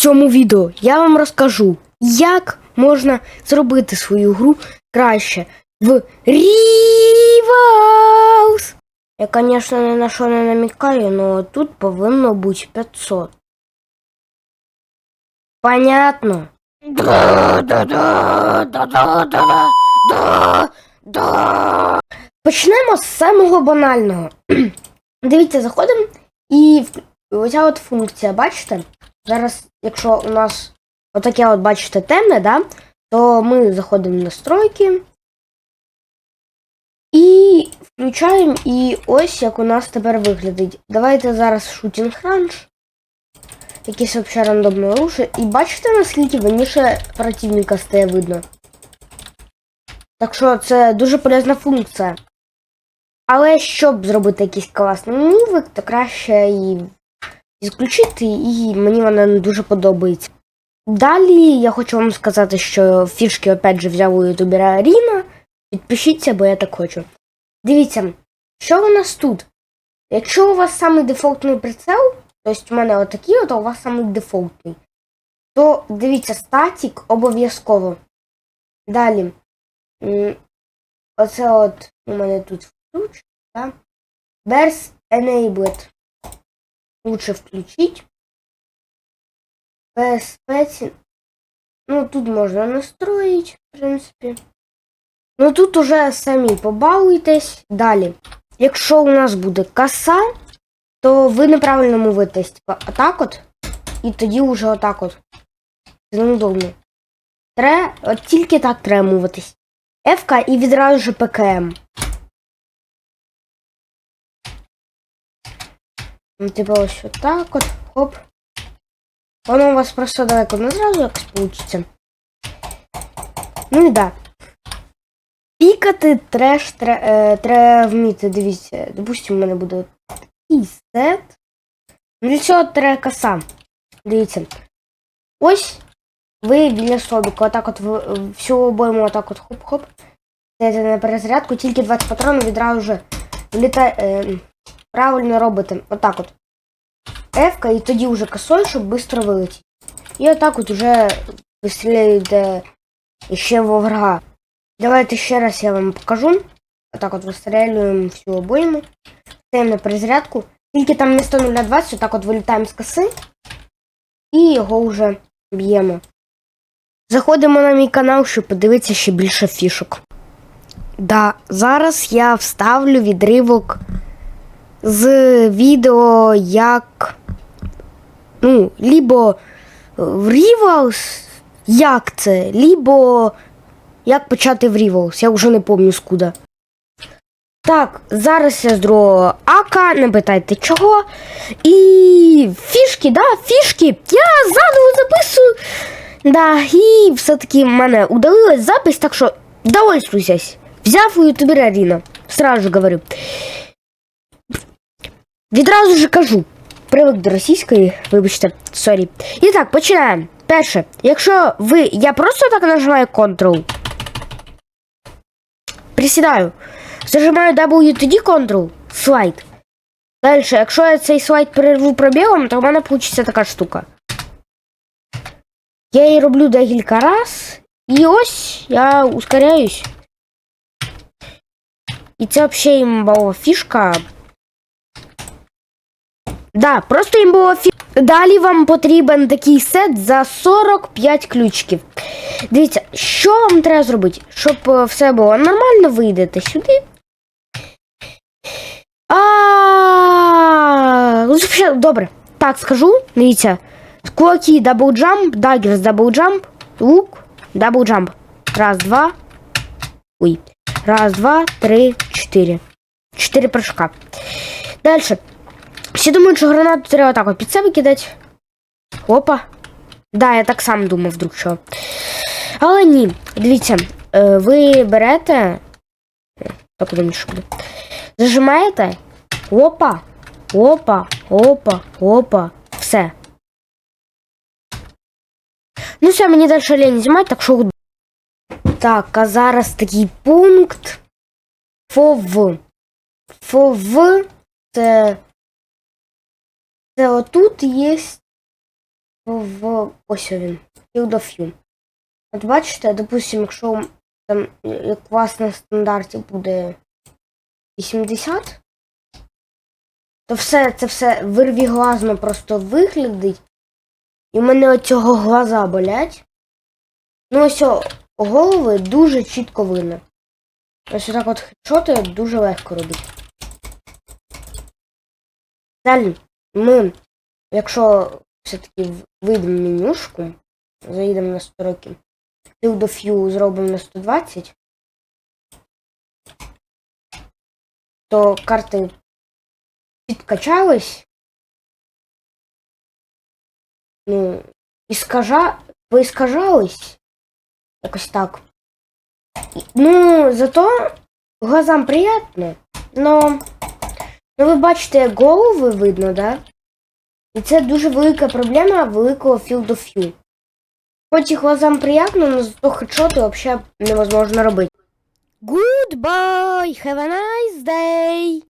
цьому відео я вам розкажу, як можна зробити свою гру краще в Rivals. Я, звісно, ні на що не намікаю, але тут повинно бути 500. Понятно? Почнемо з самого банального. Дивіться, заходимо і оця от функція, бачите? Зараз, якщо у нас отаке от бачите темне, да, то ми заходимо в настройки і включаємо, і ось як у нас тепер виглядить. Давайте зараз шутінг ранж. Якийсь взагалі рандомний руш. І бачите, наскільки раніше противника стає видно. Так що це дуже полезна функція. Але щоб зробити якийсь класний мувик, то краще і відключити, і мені вона не дуже подобається. Далі я хочу вам сказати, що фішки опять же взяв у ютубера Аріна. Підпишіться, бо я так хочу. Дивіться, що у нас тут? Якщо у вас самий дефолтний прицел, тобто у мене отакий, от, а у вас самий дефолтний, то дивіться, статік обов'язково. Далі. Оце от у мене тут включено, да? Burst Enabled. Лучше включить. Безпеці. Ну, тут можна настроїть, в принципі. Ну тут уже самі побалуйтесь. Далі. Якщо у нас буде коса, то ви неправильно мовитесь. Типа отак от. І тоді вже отак от. Це неудобно. Тре, от тільки так треба мовитись. Ф і відразу же ПКМ. Типа ось отак от. Хоп. Воно у вас просто далеко не зразу якось получиться. Ну і да. Пікати треш тре, е, треба вміти, дивіться. Допустимо, у мене буде такий сет. Ну, Для цього треба коса. Дивіться. Ось ви біля собіка, отак от в- всю обойму отак от хоп-хоп. Стаєте на перезарядку, тільки 20 патронів відразу вже влітає. Е, правильно робите. Отак от. Ф, і тоді вже косою, щоб швидко вилетіти. І отак от уже вистріляєте ще во. Давайте ще раз я вам покажу. Отак от вистрілюємо всю обойму. Стаємо на перезарядку. Тільки там вмісто 0,20, отак от вилітаємо з коси. І його вже б'ємо. Заходимо на мій канал, щоб подивитися ще більше фішок. Да, зараз я вставлю відривок з відео, як. Ну, лібо в Rivals, як це, лібо як почати в Rivals, я вже не пам'ятаю скуда. Так, зараз я з ака, не питайте чого. І фішки, да, фішки. Я заново записую. Да, і все-таки в мене удалилась запись, так що довольствуйтесь. Взяв у ютубера Аріна. Сразу говорю. Відразу ж кажу. Привик до російської, вибачте, сорі. І так, починаємо. Перше, якщо ви. Я просто так нажимаю Ctrl. Присідаю. Зажимаю W тоді Ctrl. Слайд. Далі, якщо я цей слайд перерву пробілом, то в мене вийде така штука. Я її роблю декілька раз. І ось я ускоряюсь. І це взагалі імбова фішка. Да, просто імбова фішка. Далі вам потрібен такий сет за 45 ключиків. Дивіться, що вам треба зробити, щоб е, все було нормально, ви йдете сюди. А, ну, добре. Так, скажу. Дивіться. Кулаки дабл джамп, даггерс дабл джамп, лук, дабл джамп. Раз, два. Ой. Раз, два, три, чотири. Чотири прыжка. Дальше. Всі думають, що гранату треба так от під себе кидати. Опа. Да, я так сам думав, вдруг що. Але ні, дивіться, е, ви берете. Так удобніше буде. Зажимаєте. Опа. Опа, опа, опа. Все. Ну все, мені далі лень знімати, так що. Так, а зараз такий пункт. ФОВ. ФОВ це. Це отут є в ось він. Field of View. От бачите, допустимо, якщо там як у вас на стандарті буде 80, то все це все вирвіглазно просто виглядить. І в мене оцього глаза болять. Ну ось о, голови дуже чітко видно. Ось отак от хедшоти дуже легко робити. Далі ми, якщо все-таки вийдемо в менюшку, заїдемо на строки, Field of View зробимо на 120, то карти підкачались. Ну, іскажа... поіскажались. Якось так. Ну, зато глазам приємно, но Ну, ви бачите, голови видно, да? І це дуже велика проблема великого Field of View. Хоч і глазам приємно, але зато хедшоти взагалі невозможно робити. Goodbye! Have a nice day!